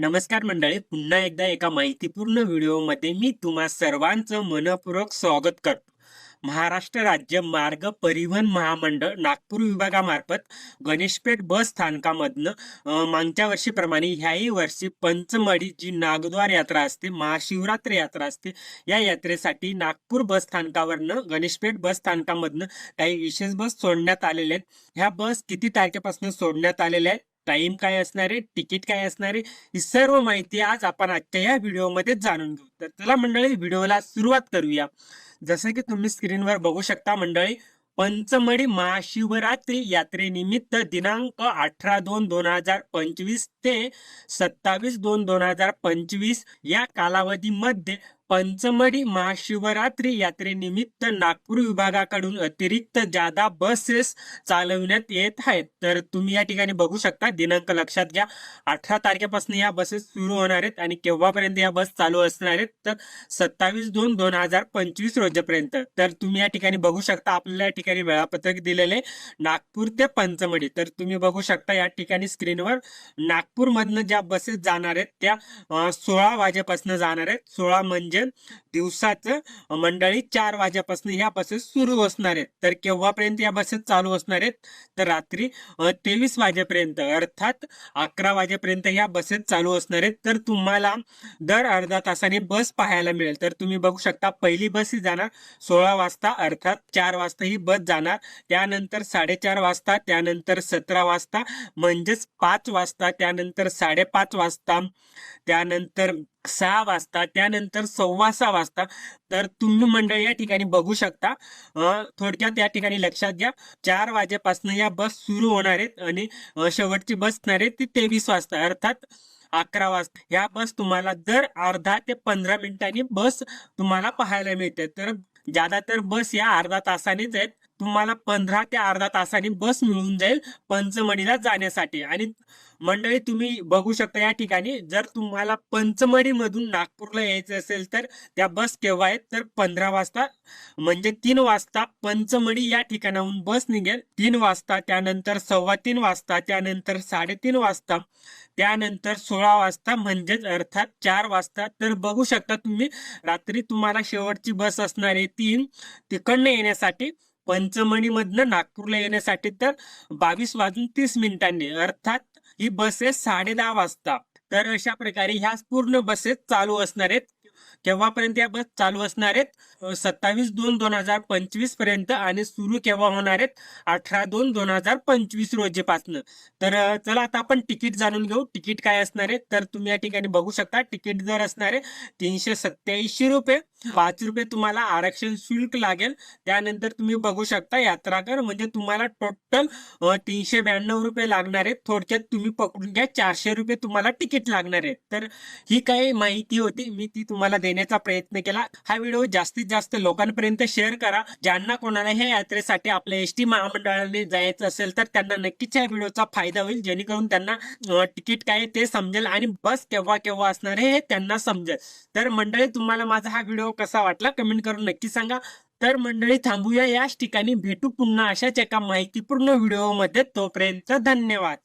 नमस्कार मंडळी पुन्हा एकदा एका माहितीपूर्ण व्हिडिओमध्ये मी तुम्हा सर्वांचं मनपूर्वक स्वागत करतो. महाराष्ट्र राज्य मार्ग परिवहन महामंडळ नागपूर विभागामार्फत गणेशपेठ बस स्थानकामधनं मागच्या वर्षीप्रमाणे ह्याही वर्षी पंचमढी जी नागद्वार यात्रा असते महाशिवरात्र यात्रा असते या यात्रेसाठी नागपूर बस स्थानकावरनं गणेशपेठ बस स्थानकामधनं काही विशेष बस सोडण्यात आलेल्या आहेत. ह्या बस किती तारखेपासून सोडण्यात आलेल्या आहेत? टाइम काय असणार आहे तिकीट काय असणार आहे ही सर्व माहिती आज आपण आजच्या या व्हिडिओमध्ये जाणून घेऊ. तर चला मंडळी व्हिडिओला सुरुवात करूया. जसं की तुम्ही स्क्रीनवर बघू शकता मंडळी पंचमढी महाशिवरात्री यात्रेनिमित्त दिनांक अठरा दोन दोन हजार पंचवीस ते सत्तावीस दोन दोन हजार पंचवीस या कालावधीमध्ये पंचमढी महाशिवरात्री यात्रेनिमित्त नागपूर विभागाकडून अतिरिक्त जादा बसेस चालवण्यात येत आहेत. तर तुम्ही या ठिकाणी बघू शकता दिनांक लक्षात घ्या. अठरा तारखेपासून या बसेस सुरू होणार आहेत आणि केव्हापर्यंत या बस चालू असणार आहेत तर सत्तावीस दोन दोन हजार पंचवीस रोजीपर्यंत. तर तुम्ही या ठिकाणी बघू शकता आपल्याला या ठिकाणी वेळापत्रक दिलेले नागपूर ते पंचमढी. तर तुम्ही बघू शकता या ठिकाणी स्क्रीनवर नागपूरमधनं ज्या बसेस जाणार आहेत त्या सोळा वाजेपासून जाणार आहेत. सोळा म्हणजे म्हणजे दिवसाचं मंडळी चार वाजेपासून ह्या बसेस सुरू असणार आहेत तर केव्हापर्यंत या बसेस चालू असणार आहेत? तर रात्री तेवीस वाजेपर्यंत अर्थात अकरा वाजेपर्यंत ह्या बसेस चालू असणार आहेत. तर तुम्हाला दर अर्धा तासाने बस पाहायला मिळेल. तर तुम्ही बघू शकता पहिली बस ही जाणार सोळा वाजता अर्थात चार वाजता ही बस जाणार. त्यानंतर साडेचार वाजता त्यानंतर सतरा वाजता म्हणजेच पाच वाजता त्यानंतर साडेपाच वाजता त्यानंतर सहा वाजता त्यानंतर सव्वा सहा वाजता. तर तुम्ही मंडळी या ठिकाणी बघू शकता. थोडक्यात या ठिकाणी लक्षात घ्या. चार वाजेपासून या बस सुरू होणार आहेत आणि शेवटची बस असणार आहे ती तेवीस वाजता अर्थात अकरा वाजता. ह्या बस तुम्हाला दर अर्धा ते पंधरा मिनिटांनी बस तुम्हाला पाहायला मिळते. तर ज्यादातर बस या अर्धा तासानेच आहेत. तुम्हाला पंधरा ते अर्धा तासाने बस मिळून जाईल पंचमढीला जाण्यासाठी. आणि मंडळी तुम्ही बघू शकता या ठिकाणी जर तुम्हाला पंचमढीमधून नागपूरला यायचं असेल तर त्या बस केव्हा आहेत? तर पंधरा वाजता म्हणजे तीन वाजता पंचमढी या ठिकाणाहून बस निघेल. तीन वाजता त्यानंतर सव्वा तीन वाजता त्यानंतर साडेतीन वाजता त्यानंतर सोळा वाजता म्हणजेच अर्थात चार वाजता. तर बघू शकता तुम्ही रात्री तुम्हाला शेवटची बस असणार आहे तीन तिकडनं येण्यासाठी पंचमणीमधनं नागपूरला येण्यासाठी तर बावीस वाजून तीस मिनिटांनी अर्थात ही बसेस साडे दहा वाजता. तर अशा प्रकारे ह्या पूर्ण बसेस चालू असणार आहेत. केव्हापर्यंत या बस चालू असणार आहेत? सत्तावीस दोन दोन हजार पंचवीसपर्यंत आणि सुरू केव्हा होणार आहेत? अठरा दोन दोन हजार पंचवीस रोजीपासनं. तर चला आता आपण तिकीट जाणून घेऊ. तिकीट काय असणार आहे? तर तुम्ही या ठिकाणी बघू शकता तिकीट जर असणार आहे तीनशे सत्याऐंशी रुपये. पाच रुपये तुम्हाला आरक्षण शुल्क लागेल. त्यानंतर तुम्ही बघू शकता यात्राकर म्हणजे तुम्हाला टोटल तीनशे ब्याण्णव रुपये लागणार आहेत. थोडक्यात तुम्ही पकडून घ्या चारशे रुपये तुम्हाला तिकीट लागणार आहे तर ही काही माहिती होती. मी ती तुम्हाला देण्याचा प्रयत्न केला. हा व्हिडिओ जास्तीत जास्त लोकांपर्यंत शेअर करा. ज्यांना कोणाला ह्या यात्रेसाठी आपल्या एस टी महामंडळाने जायचं असेल तर त्यांना नक्कीच या व्हिडिओचा फायदा होईल. जेणेकरून त्यांना तिकीट काय ते समजेल आणि बस केव्हा केव्हा असणार आहे हे त्यांना समजेल. तर मंडळी तुम्हाला माझा हा व्हिडिओ कसा वाटला कमेंट करून नक्की सांगा. तर मंडळी थांबूया. याच ठिकाणी भेटू पुन्हा अशाच एका माहितीपूर्ण व्हिडिओमध्ये. तोपर्यंत धन्यवाद.